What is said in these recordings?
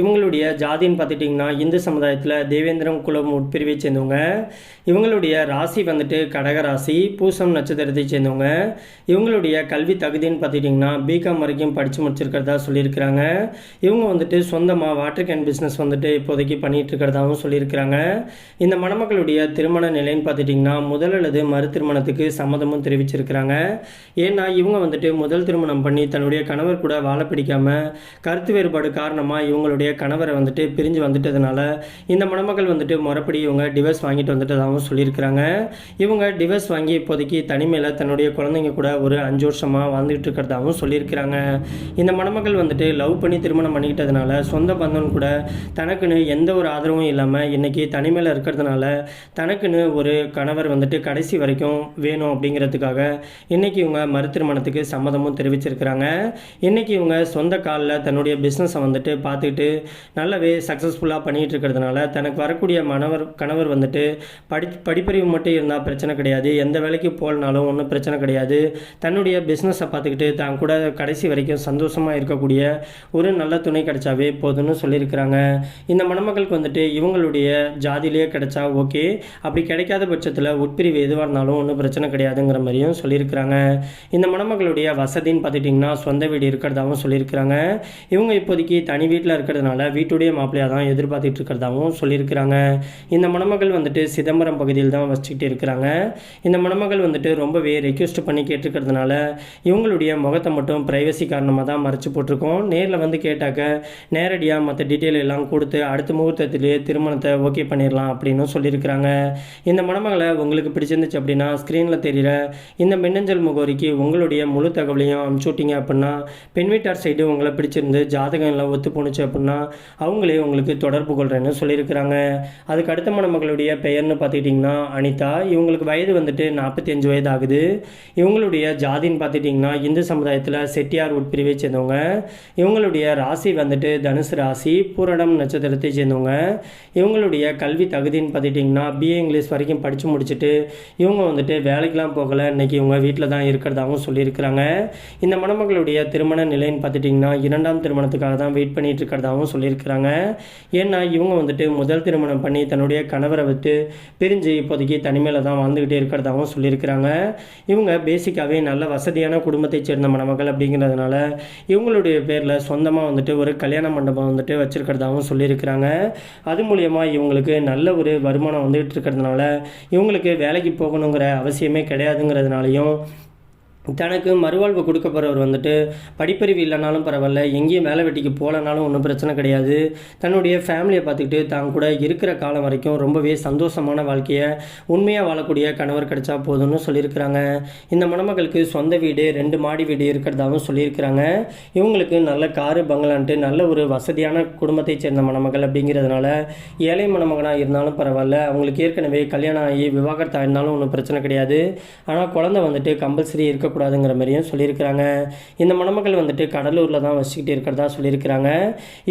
இவங்களுடைய ஜாதின்னு பார்த்துட்டிங்கன்னா இந்து சமுதாயத்தில் தேவேந்திரம் குலம் உட்பிரிவை சேர்ந்தவங்க. இவங்களுடைய ராசி வந்துட்டு கடக ராசி பூசம் நட்சத்திரத்தை சேர்ந்தவங்க. இவங்களுடைய கல்வி தகுதின்னு பார்த்துட்டிங்கன்னா பிகாம் வரைக்கும் படித்து முடிச்சிருக்கிறதா சொல்லியிருக்கிறாங்க. இவங்க வந்துட்டு சொந்தமாக வாட்டர் கேன் பிஸ்னஸ் வந்துட்டு இப்போதைக்கு பண்ணிட்டு இருக்கிறதாகவும் சொல்லியிருக்கிறாங்க. இந்த மணமக்களுடைய திருமண நிலைன்னு பார்த்துட்டிங்கன்னா முதல் அல்லது மறு திருமணத்துக்கு சம்மதமும் தெரிவிச்சிருக்கிறாங்க. ஏன்னா இவங்க வந்துட்டு முதல் திருமணம் பண்ணி தன்னுடைய கணவர் கூட வாழ பிடிக்காம கருத்து வேறுபாடு காரணமாக இவங்களுடைய கணவரை வந்துட்டு பிரிஞ்சு வந்துட்டதுனால இந்த மணமக்கள் வந்துட்டு முறைப்படி இவங்க டிவர்ஸ் வாங்கிட்டு வந்துட்டதாகவும் சொல்லியிருக்கிறாங்க. இவங்க டிவர்ஸ் வாங்கி இப்போதைக்கு தனிமையில் தன்னுடைய குழந்தைங்க கூட ஒரு அஞ்சு வருஷமாக வாழ்ந்துகிட்டு இருக்கிறதாகவும் சொல்லியிருக்கிறாங்க. இந்த மணமக்கள் வந்துட்டு லவ் பண்ணி திருமணம் பண்ணிக்கிட்டதுனால சொந்த பந்தம் கூட தனக்குன்னு எந்த ஒரு ஆதரவும் இல்லாமல் இன்னைக்கு தனிமையில் இருக்கிறதுனால தனக்குன்னு ஒரு கணவர் வந்துட்டு கடைசி வரைக்கும் வேணும் அப்படிங்கிறதுக்காக இன்னைக்கு இவங்க மறு திருமணத்துக்கு சம்மதமும் தெரிவிச்சிருக்கிறாங்க. இன்னைக்கு இவங்க சொந்த காலில் தன்னுடைய பிஸ்னஸை வந்துட்டு பார்த்துக்கிட்டு நல்லாவே சக்ஸஸ்ஃபுல்லாக பண்ணிகிட்டு இருக்கிறதுனால தனக்கு வரக்கூடிய மணவர் கணவர் வந்துட்டு படி படிப்பறிவு மட்டும் இருந்தால் பிரச்சனை கிடையாது. எந்த வேலைக்கு போகலனாலும் ஒன்றும் பிரச்சனை கிடையாது. தன்னுடைய பிஸ்னஸை பார்த்துக்கிட்டு தான் கூட கடைசி வரைக்கும் சந்தோஷமாக இருக்கக்கூடிய ஒரு நல்ல துணை கிடைச்சாவே போதும்னு சொல்லியிருக்கிறாங்க. இந்த மணமக்களுக்கு வந்துட்டு இவங்களுடைய ஜாதியிலேயே கிடைச்சா ஓகே அப்படி கிடைக்காத பட்சத்தில் உட்பிரிவு எதுவாக இருந்தாலும் ஒன்றும் பிரச்சனை கிடையாதுங்கிற மாதிரியும் சொல்லியிருக்கிறாங்க. இந்த மணமக்களுடைய வசதின்னு பார்த்துட்டிங்கன்னா சொந்த வீடு இருக்கிறதாகவும் சொல்லியிருக்கிறாங்க. இவங்க இப்போதைக்கு தனி வீட்டில் இருக்கிறதுனால வீட்டுடைய மாப்பிள்ளையாக தான் எதிர்பார்த்துட்டு இருக்கிறதாகவும் சொல்லியிருக்கிறாங்க. இந்த மணமகள் வந்துட்டு சிதம்பரம் பகுதியில் தான் வச்சுக்கிட்டு இருக்கிறாங்க. இந்த மணமகள் வந்துட்டு ரொம்பவே ரெக்வெஸ்ட் பண்ணி கேட்டிருக்கிறதுனால இவங்களுடைய முகத்தை மட்டும் ப்ரைவசி காரணமாக தான் மறைச்சு போட்டிருக்கோம். நேரில் வந்து கேட்டாக்க நேரடியாக மற்ற டீட்டெயில் எல்லாம் கொடுத்து அடுத்த முகூர்த்தத்திலேயே திருமணத்தை ஓகே பண்ணிடலாம் அப்படின்னு சொல்லியிருக்கிறாங்க. இந்த மணமகளை உங்களுக்கு பிடிச்சிருந்துச்சு அப்படின்னா ஸ்க்ரீனில் தெரிகிற இந்த மின்னஞ்சல் முகவரிக்கு உங்களுடைய முழு தகவலையும் அனுப்பிச்சு விட்டீங்க அப்படின்னா பெண் வீட்டார் சைடு உங்களை பிடிச்சிருந்து ஜாதகம் எல்லாம் ஒத்து தோணுச்சு அப்படின்னா அவங்களே உங்களுக்கு தொடர்பு கொள்கிறேன்னு சொல்லியிருக்கிறாங்க. அதுக்கு அடுத்த மணமகளுடைய பெயர்னு பார்த்துக்கிட்டிங்கன்னா அனிதா. இவங்களுக்கு வயது வந்துட்டு நாற்பத்தஞ்சு வயது ஆகுது இவங்களுடைய ஜாதின்னு பார்த்துட்டிங்கன்னா இந்து சமுதாயத்தில் செட்டியார் உட்பிரிவை சேர்ந்தவங்க. இவங்களுடைய ராசி வந்துட்டு தனுசு ராசி பூரணம் நட்சத்திரத்தை சேர்ந்தவங்க. இவங்களுடைய கல்வி தகுதின்னு பார்த்துட்டிங்கன்னா பிஏ இங்கிலீஷ் வரைக்கும் படித்து முடிச்சுட்டு இவங்க வந்துட்டு வேலைக்கெலாம் போகலை. இன்னைக்கு இவங்க வீட்டில் தான் இருக்கிறதாகவும் சொல்லியிருக்கிறாங்க. இந்த மணமகளுடைய திருமண நிலைன்னு பார்த்துட்டிங்கன்னா இரண்டாம் திருமணத்துக்காக தான் வெயிட் பண்ணிட்டு இருக்கிறதாகவும் சொல்லியிருக்கிறாங்க. ஏன்னா இவங்க வந்துட்டு முதல் திருமணம் பண்ணி தன்னுடைய கணவரை விட்டு பிரிஞ்சு இப்போதைக்கு தனிமையில் தான் வாழ்ந்துக்கிட்டே இருக்கிறதாகவும் சொல்லியிருக்கிறாங்க. இவங்க பேசிக்காகவே நல்ல வசதியான குடும்பத்தைச் சேர்ந்த மணமகள் அப்படிங்கிறதுனால இவங்களுடைய பேரில் சொந்தமாக வந்துட்டு ஒரு கல்யாண மண்டபம் வந்துட்டு வச்சுருக்கிறதாகவும் சொல்லியிருக்கிறாங்க. அது மூலியமாக இவங்களுக்கு நல்ல ஒரு வருமானம் வந்துகிட்டு இருக்கிறதுனால இவங்களுக்கு வேலைக்கு போகணுங்கிற அவசியமே கிடையாதுங்கிறதுனாலையும் தனக்கு மறுவாழ்வு கொடுக்க போகிறவர் வந்துட்டு படிப்பறிவு இல்லைனாலும் பரவாயில்ல எங்கேயும் வேலை வெட்டிக்கு போகலனாலும் ஒன்றும் பிரச்சனை கிடையாது. தன்னுடைய ஃபேமிலியை பார்த்துக்கிட்டு தான் கூட இருக்கிற காலம் வரைக்கும் ரொம்பவே சந்தோஷமான வாழ்க்கையை உண்மையாக வாழக்கூடிய கணவர் கிடைச்சா போதும்னு சொல்லியிருக்கிறாங்க. இந்த மணமகளுக்கு சொந்த வீடு ரெண்டு மாடி வீடு இருக்கிறதாகவும் சொல்லியிருக்கிறாங்க. இவங்களுக்கு நல்ல காரு பங்களான்ட்டு நல்ல ஒரு வசதியான குடும்பத்தைச் சேர்ந்த மணமகள் அப்படிங்கிறதுனால ஏழை மணமகனாக இருந்தாலும் பரவாயில்ல அவங்களுக்கு ஏற்கனவே கல்யாணம் ஆகி விவாகரத்து இருந்தாலும் ஒன்றும் பிரச்சனை கிடையாது. ஆனால் குழந்தை வந்துட்டு கம்பல்சரி இருக்கக்கூடாதுங்கிற மாதிரியும் சொல்லியிருக்கிறாங்க. இந்த மணமகள் வந்துட்டு கடலூரில் தான் வசிக்கிட்டு இருக்கிறதா சொல்லியிருக்கிறாங்க.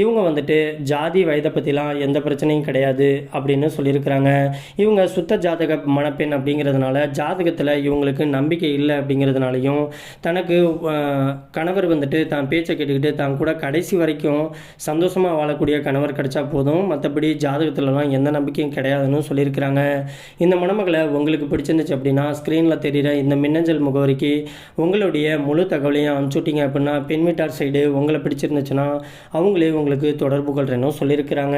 இவங்க வந்துட்டு ஜாதி வயதை பற்றிலாம் எந்த பிரச்சனையும் கிடையாது அப்படின்னு சொல்லியிருக்கிறாங்க. இவங்க சுத்த ஜாதக மணப்பெண் அப்படிங்கிறதுனால ஜாதகத்தில் இவங்களுக்கு நம்பிக்கை இல்லை அப்படிங்கிறதுனாலையும் தனக்கு கணவர் வந்துட்டு தான் பேச்சை கேட்டுக்கிட்டு தான் கூட கடைசி வரைக்கும் சந்தோஷமாக வாழக்கூடிய கணவர் கிடைச்சா போதும். மற்றபடி ஜாதகத்துலலாம் எந்த நம்பிக்கையும் கிடையாதுன்னு சொல்லியிருக்கிறாங்க. இந்த மணமகளை உங்களுக்கு பிடிச்சிருந்துச்சு அப்படின்னா ஸ்க்ரீனில் தெரிகிற இந்த மின்னஞ்சல் முகவரிக்கு உங்களுடைய முழு தகவலையும் அனுப்பிச்சுட்டிங்க அப்படின்னா பெண் வீட்டார் சைடு உங்களை பிடிச்சிருந்துச்சுன்னா அவங்களே உங்களுக்கு தொடர்பு கொள்கிறேன்னு சொல்லியிருக்கிறாங்க.